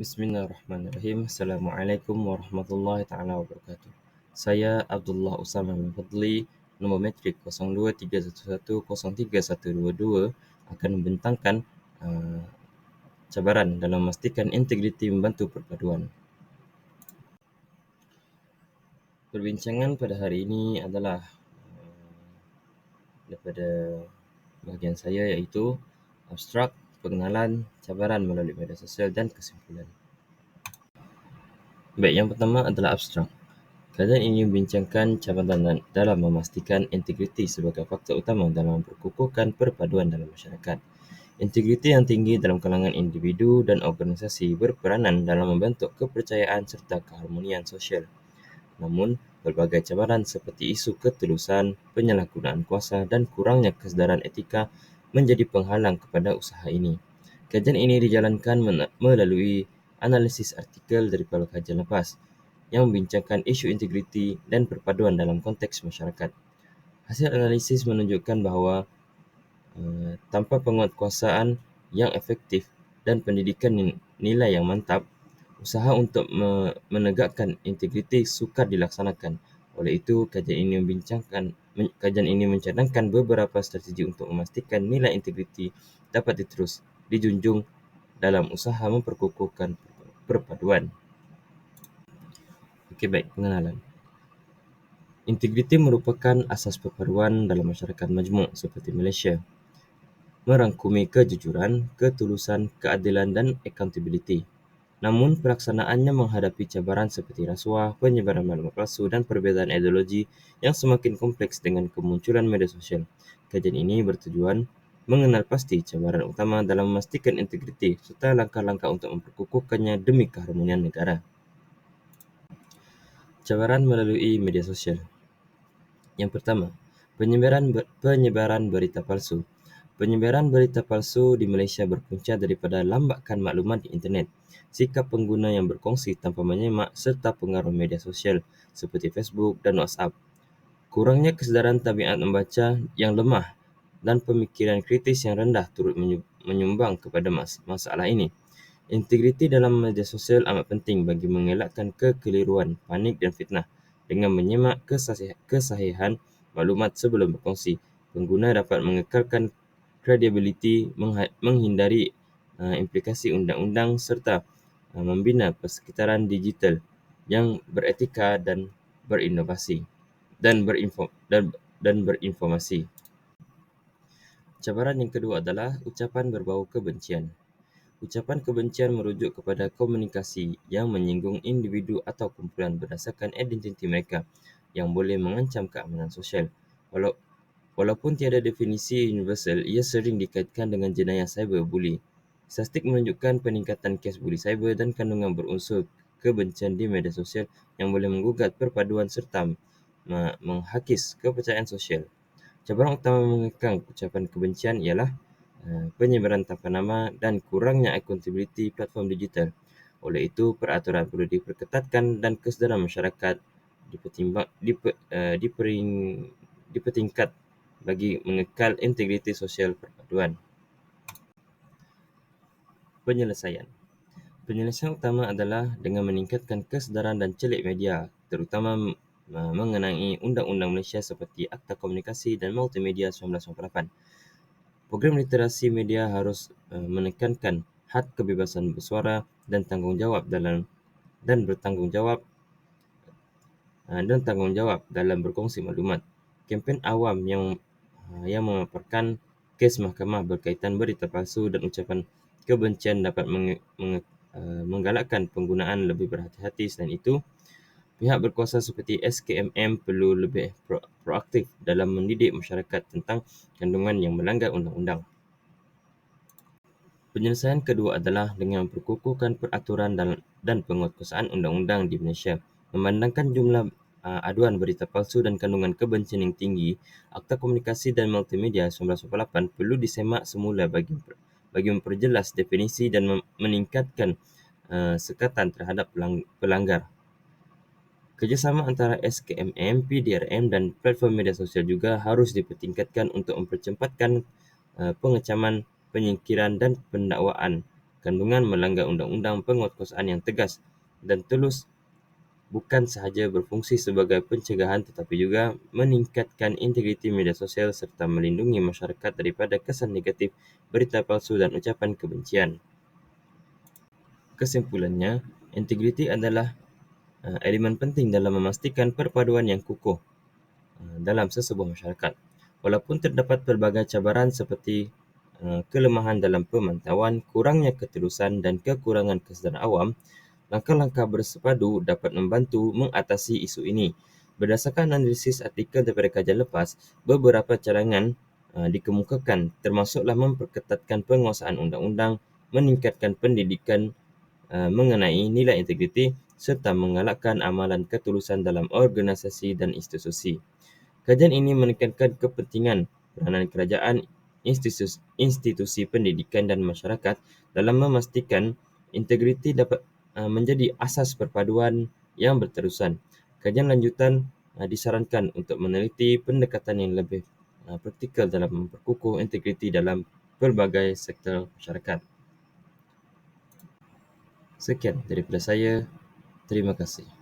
Bismillahirrahmanirrahim. Assalamualaikum warahmatullahi taala wabarakatuh. Saya Abdullah Usama bin Fadli, nombor metrik 0231103122 akan membentangkan uh, cabaran dalam memastikan integriti membantu perpaduan. Perbincangan pada hari ini adalah uh, daripada bahagian saya iaitu abstrak pengenalan cabaran melalui media sosial dan kesimpulan. Baik, yang pertama adalah abstrak. Kajian ini membincangkan cabaran dalam memastikan integriti sebagai faktor utama dalam memperkukuhkan perpaduan dalam masyarakat. Integriti yang tinggi dalam kalangan individu dan organisasi berperanan dalam membentuk kepercayaan serta keharmonian sosial. Namun, pelbagai cabaran seperti isu ketulusan, penyalahgunaan kuasa dan kurangnya kesedaran etika menjadi penghalang kepada usaha ini. Kajian ini dijalankan melalui analisis artikel daripada kajian lepas yang membincangkan isu integriti dan perpaduan dalam konteks masyarakat. Hasil analisis menunjukkan bahawa uh, tanpa penguatkuasaan yang efektif dan pendidikan nilai yang mantap, usaha untuk menegakkan integriti sukar dilaksanakan. Oleh itu, kajian ini membincangkan kajian ini mencadangkan beberapa strategi untuk memastikan nilai integriti dapat diterus dijunjung dalam usaha memperkukuhkan perpaduan. Okey baik, pengenalan. Integriti merupakan asas perpaduan dalam masyarakat majmuk seperti Malaysia. Merangkumi kejujuran, ketulusan, keadilan dan accountability. Namun pelaksanaannya menghadapi cabaran seperti rasuah, penyebaran maklumat palsu dan perbezaan ideologi yang semakin kompleks dengan kemunculan media sosial. Kajian ini bertujuan mengenal pasti cabaran utama dalam memastikan integriti serta langkah-langkah untuk memperkukuhkannya demi keharmonian negara. Cabaran melalui media sosial. Yang pertama, penyebaran penyebaran berita palsu. Penyebaran berita palsu di Malaysia berpunca daripada lambakan maklumat di internet, sikap pengguna yang berkongsi tanpa menyemak serta pengaruh media sosial seperti Facebook dan WhatsApp. Kurangnya kesedaran tabiat membaca yang lemah dan pemikiran kritis yang rendah turut menyumbang kepada mas masalah ini. Integriti dalam media sosial amat penting bagi mengelakkan kekeliruan, panik dan fitnah. Dengan menyemak kesahihan maklumat sebelum berkongsi, pengguna dapat mengekalkan kredibiliti menghindari uh, implikasi undang-undang serta uh, membina persekitaran digital yang beretika dan berinovasi dan berinfo dan dan berinformasi. Cabaran yang kedua adalah ucapan berbau kebencian. Ucapan kebencian merujuk kepada komunikasi yang menyinggung individu atau kumpulan berdasarkan identiti mereka yang boleh mengancam keamanan sosial. Walau Walaupun tiada definisi universal, ia sering dikaitkan dengan jenayah cyberbully. Statistik menunjukkan peningkatan kes buli cyber dan kandungan berunsur kebencian di media sosial yang boleh menggugat perpaduan serta menghakis kepercayaan sosial. Cabaran utama mengekang ucapan kebencian ialah uh, penyebaran tanpa nama dan kurangnya accountability platform digital. Oleh itu, peraturan perlu diperketatkan dan kesedaran masyarakat dipertimbang, diper, uh, dipering, dipertingkat bagi mengekal integriti sosial perpaduan. Penyelesaian Penyelesaian utama adalah dengan meningkatkan kesedaran dan celik media, terutama mengenai Undang-Undang Malaysia seperti Akta Komunikasi dan Multimedia 1998. Program literasi media harus menekankan hak kebebasan bersuara dan tanggungjawab dalam dan bertanggungjawab dan tanggungjawab dalam berkongsi maklumat. Kempen awam yang yang memaparkan kes mahkamah berkaitan berita palsu dan ucapan kebencian dapat meng, meng, uh, menggalakkan penggunaan lebih berhati-hati selain itu pihak berkuasa seperti SKMM perlu lebih pro, proaktif dalam mendidik masyarakat tentang kandungan yang melanggar undang-undang. Penyelesaian kedua adalah dengan memperkukuhkan peraturan dan, penguatkuasaan undang-undang di Malaysia. Memandangkan jumlah aduan berita palsu dan kandungan kebencian yang tinggi, Akta Komunikasi dan Multimedia 1998 perlu disemak semula bagi bagi memperjelas definisi dan meningkatkan uh, sekatan terhadap pelanggar. Kerjasama antara SKMM, PDRM dan platform media sosial juga harus dipertingkatkan untuk mempercepatkan uh, pengecaman, penyingkiran dan pendakwaan kandungan melanggar undang-undang penguatkuasaan yang tegas dan tulus bukan sahaja berfungsi sebagai pencegahan tetapi juga meningkatkan integriti media sosial serta melindungi masyarakat daripada kesan negatif berita palsu dan ucapan kebencian. Kesimpulannya, integriti adalah uh, elemen penting dalam memastikan perpaduan yang kukuh uh, dalam sesebuah masyarakat. Walaupun terdapat pelbagai cabaran seperti uh, kelemahan dalam pemantauan, kurangnya ketulusan dan kekurangan kesedaran awam, langkah-langkah bersepadu dapat membantu mengatasi isu ini. Berdasarkan analisis artikel daripada kajian lepas, beberapa cadangan dikemukakan termasuklah memperketatkan penguasaan undang-undang, meningkatkan pendidikan Uh, mengenai nilai integriti serta mengalahkan amalan ketulusan dalam organisasi dan institusi. Kajian ini menekankan kepentingan peranan kerajaan, institusi, institusi pendidikan dan masyarakat dalam memastikan integriti dapat uh, menjadi asas perpaduan yang berterusan. Kajian lanjutan uh, disarankan untuk meneliti pendekatan yang lebih praktikal dalam memperkukuh integriti dalam pelbagai sektor masyarakat. Sekian daripada saya. Terima kasih.